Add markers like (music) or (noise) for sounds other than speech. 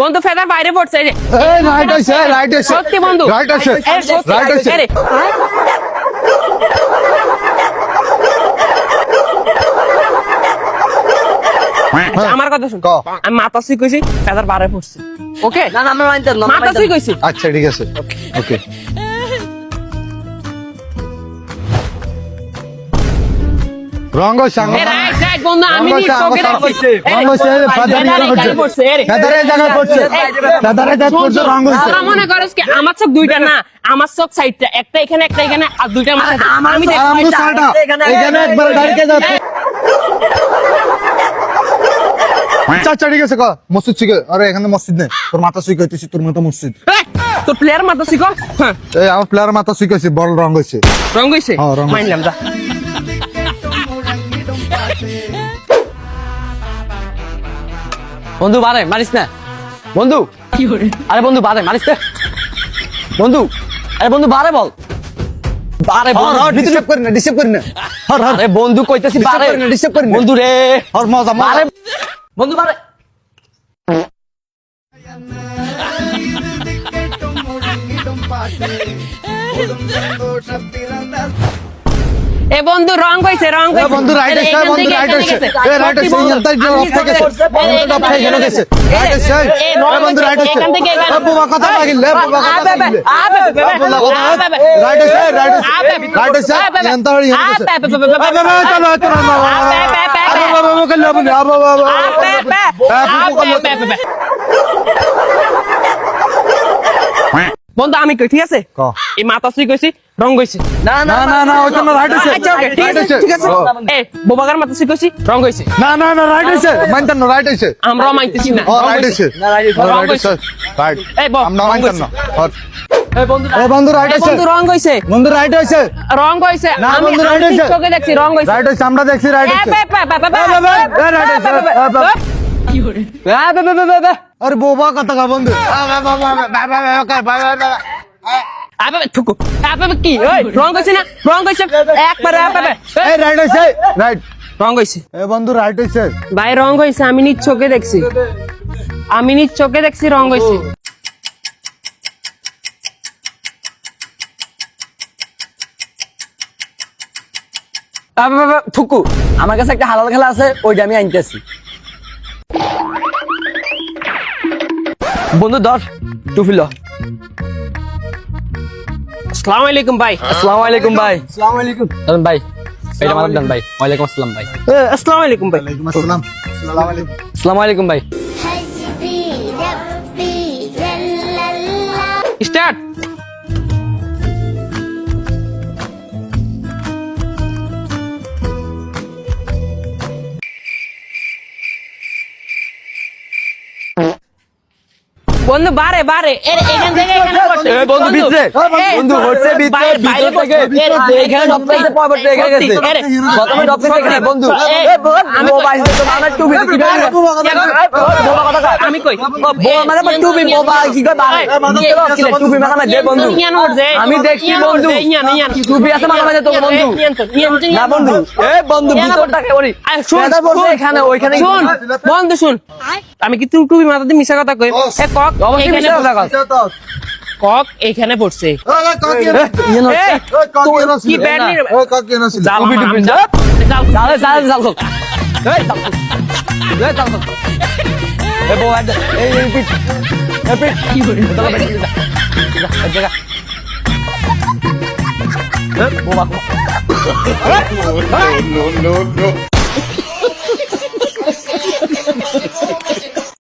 বন্ধু ফেদার বাইরে পড়ছে এই রাইট হইছে রাইট হইছে সত্যি বন্ধু। রাইট সত্যি, রাইট এই রে। আমার কথা শুন। আমি মাথা সুই কইছি ফেদার বাইরে পড়ছে। ওকে? না না আমরা মানতাম না মানতাম কইছি। আচ্ছা ঠিক আছে। ওকে। রঙ সাঙ্গ। এ রাইট রাইট আমি নি তোকে দেখছি রঙ হইছে ফেদারে পড়ছে এ রে। জায়গা পড়ছে ফাদারে জায়গা পড়ছে রঙ হইছে তোরা মনে করিস কি আমার চোখ দুইটা না আমার চোখ সাইডটা একটা এখানে একটা এখানে আর দুইটা মাথা আমার আমি চোখ- দেখছি এখানে- এখানে একবার দাঁড়িয়ে যাচ্ছে। আচ্ছা আচ্ছা ঠিক আছে মসজিদ শিখে আরে এখানে মসজিদ নেই। তোর মাথা শিখে হইতেছি তোর মাথা মসজিদ। এই, তোর প্লেয়ার মাথা শিখো? হ্যাঁ। এই আমার প্লেয়ার মাথা শিখেছি বল রং হইছে। হ্যাঁ, রং হইছে। মানলাম যা। বন্ধু বারে মারিস না। বন্ধু আরে বন্ধু বারে মারিস না। বন্ধু আরে বন্ধু বারে বল। বারে বল ডিস্টার্ব করি না ডিস্টার্ব করি না। হর হর। আরে বন্ধু কইতেছি বারে। করি না, disturb করি না। বন্ধু রে। হর মজা বারে। বন্ধু বারে। (laughs) এ বন্ধু রং হইছে রং বন্ধু রাইট আছে বন্ধু রাইট আছে এ রাইট আছে ইন্টার জব অফ থেকে বন্ধু টপ থেকে গেল গেছে রাইট আছে এ বন্ধু রাইট আছে এখান থেকে এ বুবা কথা লাগিলে বুবা কথা লাগিলে রাইট আছে রাইট আছে রাইট আছে ইন্টার ইন্টার আছে আবে বাবা চলো চলো আবে বাবা মুখ লাভ নি আবে বাবা বন্ধু আমি কই ঠিক আছে এই সুই কইছি রং হইছে না না না না ওইটা না রাইট আছে আচ্ছা ওকে ঠিক রাইট আছে ঠিক আছে এ বোবাগার মাথা সুই কইছি রং হইছে না না না রাইট আছে মানতেন না রাইট আছে আমরাও মানতেছি না রাইট হইছে। আছে না, right আছে। রাইট আছে রাইট এই বল, আমরা মানতেন না বন্ধু এ বন্ধু রাইট আছে বন্ধু রং হইছে বন্ধু রাইট আছে রং হইছে না, আমি বন্ধু, right আমি হইছে। চোখে দেখছি রং হইছে রাইট আছে আমরা দেখছি রাইট এ আছে বে, বে, বে, বে, বে, এ, বে, বে, এ, right আছে, বে, বে, এ, বে, বে। বে। আ, বে, বে, বে, বে, বে। আরে বোবা কথা কা বন্ধু আবে বে, থুকু আবে কি? ওই রং হইছে না? রং হইছে? একবার আবে এই রাইট আছে রাইট রং হইছে। এ বন্ধু রাইট আছে ভাই রং হইছে আমি নিজ চোখে দেখছি। আমি নিজ চোখে দেখছি রং হইছে। থুকু আমার কাছে একটা হালাল খেলা আছে ওইটা আমি আনতেছি। বন্ধু দশ টুপি লো। আসসালামু আলাইকুম ভাই। আসসালামু আলাইকুম ভাই। আসসালামু আলাইকুম। ভাই এটা মারার দেন ভাই ওয়ালাইকুম আসসালাম ভাই। আসসালামু আলাইকুম ভাই। ওয়ালাইকুম আসসালাম। আসসালামু আলাইকুম। আসসালামু আলাইকুম ভাই। বন্ধু বারে বারে এর এখান থেকে এখানে করছে। বন্ধু, ভিতরে। বন্ধু, হচ্ছে ভিতরে, ভিতর থেকে। এখানে ডক্টর এখানে গেছে। প্রথমে ডক্টর এখানে, বন্ধু। আমি মোবাইল তো আমার বোবা কথা কয়। আমি কই মানে মোবাইল কি কয় মাথা মাঝে বন্ধু আমি দেখছি বন্ধু টুপি আছে মাথা মাঝে তো বন্ধু না বন্ধু এ বন্ধু ভিতরটা পড়ছে এখানে ওইখানে শুন বন্ধু শুন আমি কি তুমি টুপি মাথাতে মিশা কথা কই? এ কক অবশ্যই মিশা কথা পড়ছে। কয়। কক এখানে পড়ছে। কি নিয়ে জাল টুপি মামা, টুপি জাল জাল জালে জালে জাল এই জাল এই জাল এ বো এই এই পিট। পিট। কি বেটি যা। (laughs)